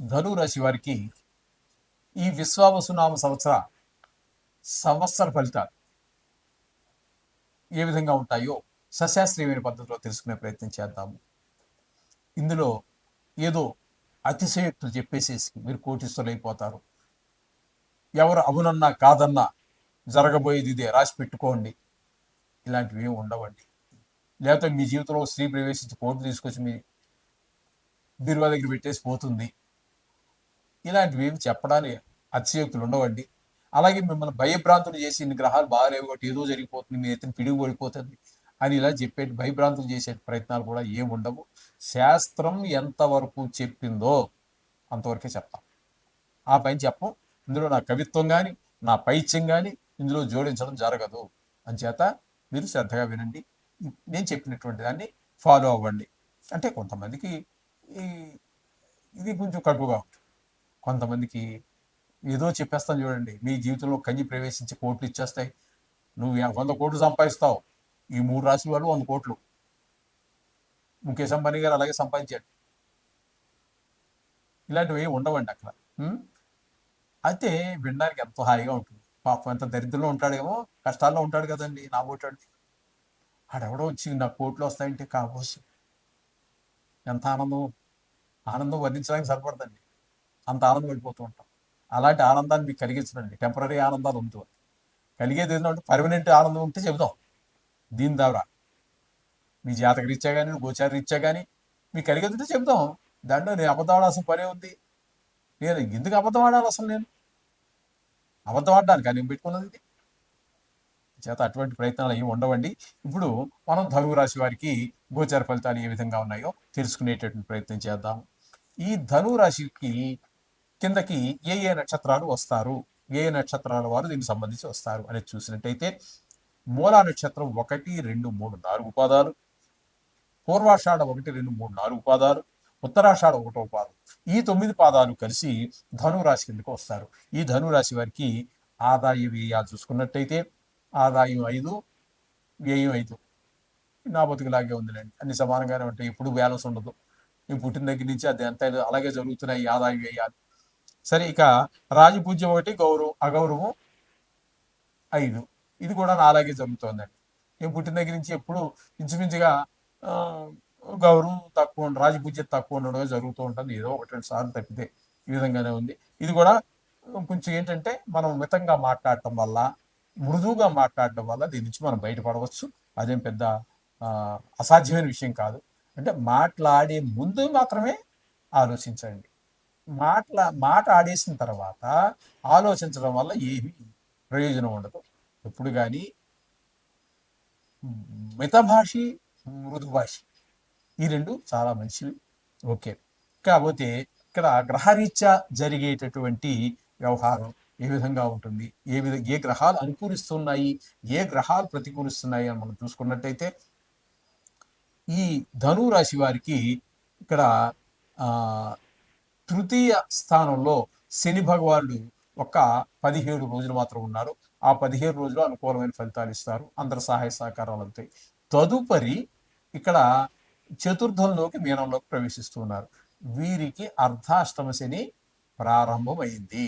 ధను రాశి వారికి ఈ విశ్వావసునామ సంవత్సర సంవత్సర ఫలితాలు ఏ విధంగా ఉంటాయో సశాస్త్రీయమైన పద్ధతిలో తెలుసుకునే ప్రయత్నం చేద్దాము. ఇందులో ఏదో అతిశయోక్తులు చెప్పేసేసి మీరు కోటిస్తులైపోతారు ఎవరు అవునన్నా కాదన్నా జరగబోయేది ఇదే రాసి పెట్టుకోండి. ఇలాంటివి ఏమి ఉండవండి. లేకపోతే మీ జీవితంలో స్త్రీ ప్రవేశించి కోర్టు తీసుకొచ్చి మీ బీరువా దగ్గర పెట్టేసి పోతుంది. ఇలాంటివి ఏమి చెప్పడానికి అతిశయోక్తులు ఉండవండి. అలాగే మిమ్మల్ని భయభ్రాంతులు చేసి ఇన్ని గ్రహాలు బాగాలేవు కాబట్టి ఏదో జరిగిపోతుంది మీ ఎత్తున పిడుగు పడిపోతుంది అని ఇలా చెప్పే భయభ్రాంతులు చేసే ప్రయత్నాలు కూడా ఏమి ఉండవు. శాస్త్రం ఎంతవరకు చెప్పిందో అంతవరకే చెప్తాం. ఆ పైన చెప్పం. ఇందులో నా కవిత్వం కానీ నా పైత్యం కానీ ఇందులో జోడించడం జరగదు. అంచేత మీరు శ్రద్ధగా వినండి. నేను చెప్పినటువంటి దాన్ని ఫాలో అవ్వండి. అంటే కొంతమందికి ఈ ఇది కొంచెం కటువుగా ఉంటుంది. కొంతమందికి ఏదో చెప్పేస్తాను చూడండి. మీ జీవితంలో కన్య ప్రవేశించి కోట్లు ఇచ్చేస్తాయి. నువ్వు వంద కోట్లు సంపాదిస్తావు. ఈ మూడు రాశుల వాళ్ళు వంద కోట్లు. ముఖేష్ అంబానీ గారు అలాగే సంపాదించాడు. ఇలాంటివి ఉండవండి అక్కడ. అయితే వినడానికి ఎంతో హాయిగా ఉంటుంది. పాపం ఎంత దరిద్రంలో ఉంటాడేమో కష్టాల్లో ఉంటాడు కదండి నా ఓటాడు. ఆడెవడో వచ్చి నాకు కోట్లు వస్తాయంటే కాబోసు ఎంత ఆనందం. ఆనందం వర్ణించడానికి సరిపడదండి. అంత ఆనందం పడిపోతూ ఉంటాం. అలాంటి ఆనందాన్ని మీకు కలిగించడండి టెంపరీ ఆనందాలు ఉంటుంది కలిగేది ఏంటంటే పర్మనెంట్ ఆనందం ఉంటే చెబుదాం దీని ద్వారా. మీ జాతక రీత్యా కానీ గోచార రీత్యా కానీ మీకు కలిగేది ఉంటే చెబుదాం దాంట్లో నేను అబద్ధం ఆడాల్సిన పనే ఉంది. నేను ఎందుకు అబద్ధం ఆడాలి అసలు నేను? అబద్ధం ఆడడానికి నేను పెట్టుకున్నది ఇది? చేత అటువంటి ప్రయత్నాలు ఏమి ఉండవండి. ఇప్పుడు మనం ధనువు రాశి వారికి గోచార ఫలితాలు ఏ విధంగా ఉన్నాయో తెలుసుకునేటటువంటి ప్రయత్నం చేద్దాం. ఈ ధనువు రాశికి కిందకి ఏ ఏ నక్షత్రాలు వస్తారు? ఏ ఏ నక్షత్రాల వారు దీనికి సంబంధించి వస్తారు? అనేది చూసినట్టయితే మూలా నక్షత్రం ఒకటి రెండు మూడు నాలుగు పాదాలు. పూర్వాషాఢ ఒకటి రెండు మూడు నాలుగు పాదాలు. ఉత్తరాషాఢ ఒకటో పాదం. ఈ తొమ్మిది పాదాలు కలిసి ధనురాశి కిందకు వస్తారు. ఈ ధనురాశి వారికి ఆదాయ వ్యయాలు చూసుకున్నట్టయితే ఆదాయం ఐదు వ్యయం ఐదు. నా బతుకులాగే ఉందిలేండి. అన్ని సమానంగానే ఉంటాయి. ఎప్పుడు బ్యాలెన్స్ ఉండదు. నేను పుట్టిన దగ్గర నుంచి అది ఎంత అలాగే జరుగుతున్నాయి. ఈ ఆదాయ వ్యయాలు సరే ఇక రాజపూజ్యం ఒకటి గౌరవం అగౌరవం ఐదు. ఇది కూడా నాలాగే జరుగుతోందండి. నేను పుట్టిన దగ్గర నుంచి ఎప్పుడు ఇంచుమించుగా గౌరవం తక్కువ ఉండ- తక్కువ ఉండడం జరుగుతూ ఉంటుంది. ఏదో ఒకటి రెండు సార్లు తప్పితే ఈ విధంగానే ఉంది. ఇది కూడా కొంచెం ఏంటంటే మనం మితంగా మాట్లాడటం వల్ల మృదువుగా మాట్లాడటం వల్ల దీని నుంచి మనం బయటపడవచ్చు. అదేం పెద్ద అసాధ్యమైన విషయం కాదు. అంటే మాట్లాడే ముందు మాత్రమే ఆలోచించండి. మాట్లా మాట ఆడేసిన తర్వాత ఆలోచించడం వల్ల ఏమీ ప్రయోజనం ఉండదు. ఎప్పుడు కానీ మితభాషి మృదుభాషి ఈ రెండు చాలా మంచివి. ఓకే. కాకపోతే ఇక్కడ గ్రహరీత్యా జరిగేటటువంటి వ్యవహారం ఏ విధంగా ఉంటుంది? ఏ విధ ఏ గ్రహాలు అనుకూలిస్తున్నాయి? ఏ గ్రహాలు ప్రతికూలిస్తున్నాయి అని మనం చూసుకున్నట్టయితే ఈ ధను రాశి వారికి ఇక్కడ తృతీయ స్థానంలో శని భగవానుడు ఒక పదిహేడు రోజులు మాత్రం ఉన్నారు. ఆ పదిహేడు రోజులు అనుకూలమైన ఫలితాలు ఇస్తారు. అందరి సహాయ సహకారాలు అవుతాయి తదుపరి ఇక్కడ చతుర్థంలోకి మీనంలోకి ప్రవేశిస్తున్నారు వీరికి అర్ధాష్టమ శని ప్రారంభమైంది.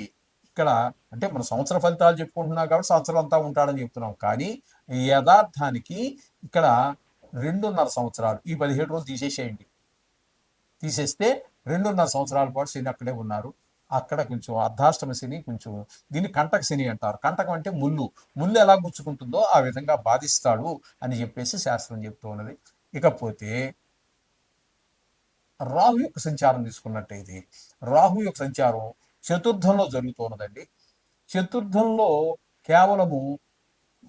ఇక్కడ అంటే మన సంవత్సర ఫలితాలు చెప్పుకుంటున్నాం కాబట్టి సంవత్సరం అంతా ఉంటాడని చెప్తున్నాం. కానీ యథార్థానికి ఇక్కడ రెండున్నర సంవత్సరాలు. ఈ పదిహేడు రోజులు తీసేసేయండి. తీసేస్తే రెండున్నర సంవత్సరాల పాటు శని అక్కడే ఉన్నారు. అక్కడ కొంచెం అర్ధాష్టమ శని కొంచెం దీన్ని కంటక శని అంటారు. కంటకం అంటే ముళ్ళు. ముళ్ళు ఎలా గుచ్చుకుంటుందో ఆ విధంగా బాధిస్తాడు అని చెప్పేసి శాస్త్రం చెప్తూ ఉన్నది. ఇకపోతే రాహు యొక్క సంచారం తీసుకున్నట్టయితే రాహు యొక్క సంచారం చతుర్థంలో జరుగుతున్నదండి. చతుర్థంలో కేవలము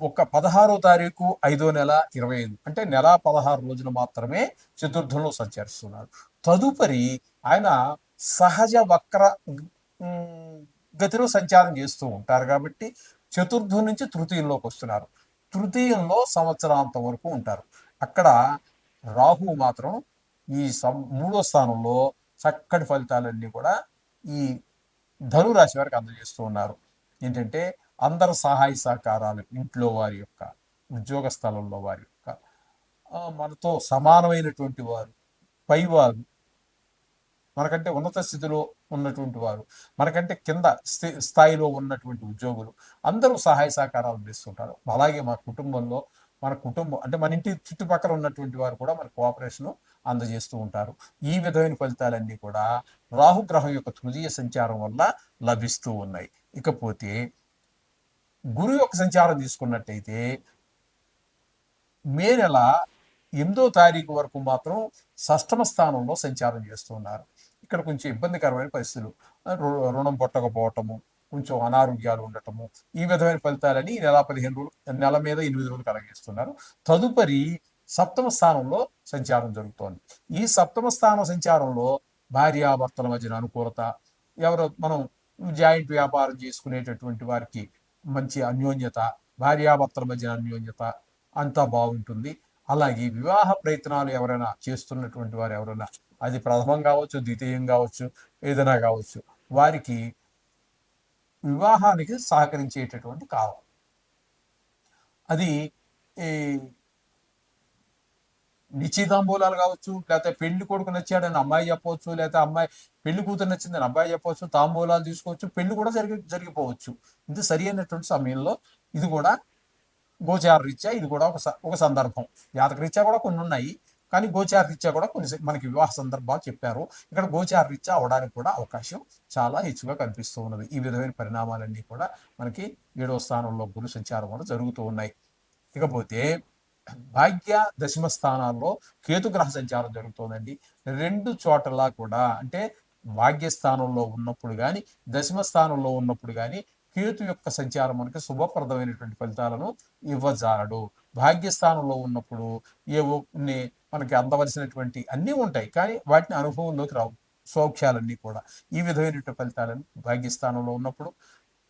ఒక పదహారో తారీఖు ఐదో నెల ఇరవై ఐదు అంటే నెల పదహారు రోజులు మాత్రమే చతుర్థంలో సంచరిస్తున్నారు. తదుపరి ఆయన సహజ వక్ర గతిలో సంచారం చేస్తూ ఉంటారు కాబట్టి చతుర్థం నుంచి తృతీయంలోకి వస్తున్నారు. తృతీయంలో సంవత్సరాంతం వరకు ఉంటారు. అక్కడ రాహు మాత్రం ఈ సం- మూడో స్థానంలో చక్కటి ఫలితాలన్నీ కూడా ఈ ధనురాశి వారికి అందజేస్తూ ఉన్నారు. ఏంటంటే అందరు సహాయ సహకారాలు ఇంట్లో వారి యొక్క ఉద్యోగ స్థలంలో వారి యొక్క మనతో సమానమైనటువంటి వారు పైవారు మనకంటే ఉన్నత స్థితిలో ఉన్నటువంటి వారు మనకంటే కింద స్థి- స్థాయిలో ఉన్నటువంటి ఉద్యోగులు అందరూ సహాయ సహకారాలు అందిస్తుంటారు. అలాగే మా కుటుంబంలో మన కుటుంబం అంటే మన ఇంటి చుట్టుపక్కల ఉన్నటువంటి వారు కూడా మన కోఆపరేషన్ అందజేస్తూ ఉంటారు. ఈ విధమైన ఫలితాలన్నీ కూడా రాహుగ్రహం యొక్క తృతీయ సంచారం వల్ల లభిస్తూ ఉన్నాయి. ఇకపోతే గురు యొక్క సంచారం తీసుకున్నట్టయితే మే నెల ఎనిమిదో తారీఖు వరకు మాత్రం షష్టమ స్థానంలో సంచారం చేస్తున్నారు ఇక్కడ కొంచెం ఇబ్బందికరమైన పరిస్థితులు. రుణం పట్టకపోవటము కొంచెం అనారోగ్యాలు ఉండటము ఈ విధమైన ఫలితాలని ఈ నెల పదిహేను రోజులు నెల మీద ఎనిమిది రోజులు కలిగిస్తున్నారు తదుపరి సప్తమ స్థానంలో సంచారం జరుగుతోంది. ఈ సప్తమ స్థాన సంచారంలో భార్యాభర్తల మధ్యన అనుకూలత ఎవరో మనం జాయింట్ వ్యాపారం చేసుకునేటటువంటి వారికి మంచి అన్యోన్యత భార్యాభర్తల మధ్యన అన్యోన్యత అంతా బాగుంటుంది. అలాగే వివాహ ప్రయత్నాలు ఎవరైనా చేస్తున్నటువంటి వారు ఎవరైనా అది ప్రథమం కావచ్చు ద్వితీయం కావచ్చు ఏదైనా కావచ్చు వారికి వివాహానికి సహకరించేటటువంటి కావాలి. అది ఈ నిశ్చితాంబూలాలు కావచ్చు లేకపోతే పెళ్ళి కొడుకు నచ్చాడని అమ్మాయి చెప్పవచ్చు లేకపోతే అమ్మాయి పెళ్ళి కూతురు నచ్చిందని అబ్బాయి చెప్పవచ్చు తాంబూలాలు తీసుకోవచ్చు పెళ్ళి కూడా జరిగి జరిగిపోవచ్చు. ఇది సరి అయినటువంటి సమయంలో ఇది కూడా గోచార రీత్యా ఇది కూడా ఒక స- ఒక సందర్భం. జాతక రీత్యా కూడా కొన్ని ఉన్నాయి కానీ గోచార రీత్యా కూడా కొన్ని మనకి వివాహ సందర్భాలు చెప్పారు. ఇక్కడ గోచార రీత్యా అవడానికి కూడా అవకాశం చాలా హెచ్చుగా కనిపిస్తూ ఉన్నది. ఈ విధమైన పరిణామాలన్నీ కూడా మనకి ఏడవ స్థానంలో గురు సంచారం కూడా జరుగుతూ ఉన్నాయి. ఇకపోతే భాగ్య దశమ స్థానాల్లో కేతుగ్రహ సంచారం జరుగుతోందండి. రెండు చోటలా కూడా అంటే భాగ్య స్థానంలో ఉన్నప్పుడు కానీ దశమ స్థానంలో ఉన్నప్పుడు కానీ కేతు యొక్క సంచారం మనకి శుభప్రదమైనటువంటి ఫలితాలను ఇవ్వజాలడు. భాగ్యస్థానంలో ఉన్నప్పుడు ఏవో కొన్ని మనకి అందవలసినటువంటి అన్నీ ఉంటాయి. కానీ వాటిని అనుభవంలోకి రావు. సౌఖ్యాలన్నీ కూడా. ఈ విధమైనటువంటి ఫలితాలను భాగ్యస్థానంలో ఉన్నప్పుడు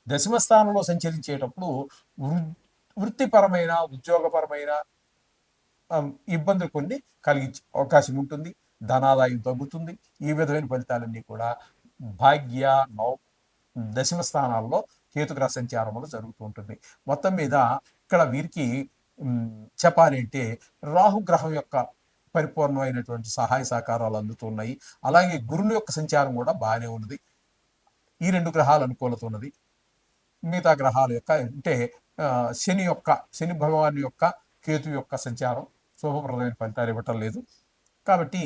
దశమ స్థానంలో సంచరించేటప్పుడు వృ- వృత్తిపరమైన ఉద్యోగపరమైన ఇబ్బందులు కొన్ని కలిగించే అవకాశం ఉంటుంది. ధనాదాయం తగ్గుతుంది. ఈ విధమైన ఫలితాలన్నీ కూడా భాగ్య నౌ దశమ స్థానాల్లో కేతుగ్రహ సంచారం వల్ల జరుగుతూ ఉంటుంది మొత్తం మీద ఇక్కడ వీరికి చెప్పాలి అంటే రాహుగ్రహం యొక్క పరిపూర్ణమైనటువంటి సహాయ సహకారాలు అందుతున్నాయి. అలాగే గురుని యొక్క సంచారం కూడా బాగానే ఉన్నది. ఈ రెండు గ్రహాలు అనుకూలత ఉన్నది. మిగతా గ్రహాల యొక్క అంటే శని యొక్క శని భగవాన్ యొక్క కేతు యొక్క సంచారం శుభప్రదమైన ఫలితాలు ఇవ్వటం లేదు. కాబట్టి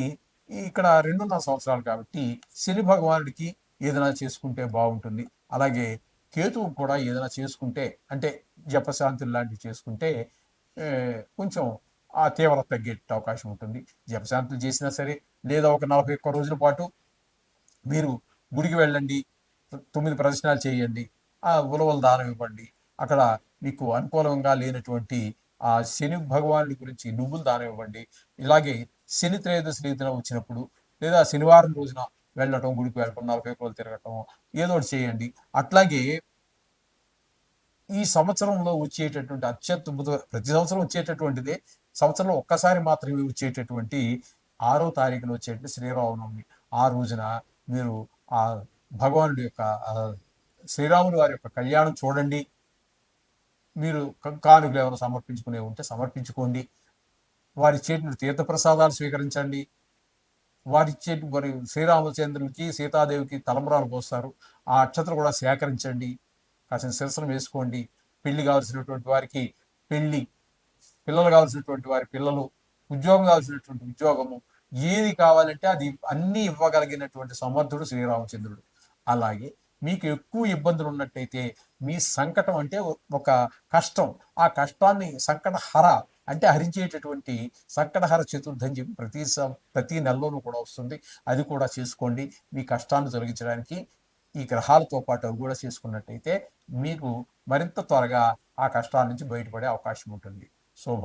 ఇక్కడ రెండున్నర సంవత్సరాలు కాబట్టి శని భగవానుడికి ఏదైనా చేసుకుంటే బాగుంటుంది. అలాగే కేతువు కూడా ఏదైనా చేసుకుంటే అంటే జపశాంతులు లాంటివి చేసుకుంటే కొంచెం ఆ తీవ్రత తగ్గే అవకాశం ఉంటుంది. జపశాంతులు చేసినా సరే లేదా ఒక నలభై ఒక్క రోజుల పాటు మీరు గుడికి వెళ్ళండి తొమ్మిది ప్రదర్శనాలు చేయండి ఆ ఉలవల దానం ఇవ్వండి. అక్కడ మీకు అనుకూలంగా లేనటువంటి ఆ శని భగవానుడి గురించి నువ్వులు దానం ఇవ్వండి. ఇలాగే శని త్రయోదశి రీతిన వచ్చినప్పుడు లేదా శనివారం రోజున వెళ్ళటం గుడికి వెళ్ళటం నలభై ఒక్క రోజులు తిరగటం ఏదో ఒకటి చేయండి. అట్లాగే ఈ సంవత్సరంలో వచ్చేటటువంటి అత్యద్భుత ప్రతి సంవత్సరం వచ్చేటటువంటిదే సంవత్సరంలో ఒక్కసారి మాత్రమే వచ్చేటటువంటి ఆరో తారీఖున వచ్చేటువంటి శ్రీరామనవమి. ఆ రోజున మీరు ఆ భగవానుడి యొక్క ఆ శ్రీరాముడి వారి యొక్క కళ్యాణం చూడండి. మీరు కానుకలు ఎవరు సమర్పించుకునే ఉంటే సమర్పించుకోండి. వారి చేతిని తీర్థప్రసాదాలు స్వీకరించండి. వారి మరి శ్రీరామచంద్రునికి సీతాదేవికి తలంబరాలు పోస్తారు. ఆ అక్షతలు కూడా సేకరించండి. కాసిన శిరసనం వేసుకోండి. పెళ్ళి కావాల్సినటువంటి వారికి పెళ్ళి పిల్లలు కావాల్సినటువంటి వారి పిల్లలు ఉద్యోగం కావాల్సినటువంటి ఉద్యోగము ఏది కావాలంటే అది అన్నీ ఇవ్వగలిగినటువంటి సమర్థుడు శ్రీరామచంద్రుడు. అలాగే మీకు ఎక్కువ ఇబ్బందులు ఉన్నట్టయితే మీ సంకటం అంటే ఒక కష్టం. ఆ కష్టాన్ని సంకటహర అంటే హరించేటటువంటి సంకటహర చతుర్థి అని చెప్పి ప్రతి ప్రతి నెలలోనూ కూడా వస్తుంది. అది కూడా చేసుకోండి. మీ కష్టాన్ని తొలగించడానికి ఈ గ్రహాలతో పాటు అవి కూడా చేసుకున్నట్టయితే మీకు మరింత త్వరగా ఆ కష్టాల నుంచి బయటపడే అవకాశం ఉంటుంది. శుభం.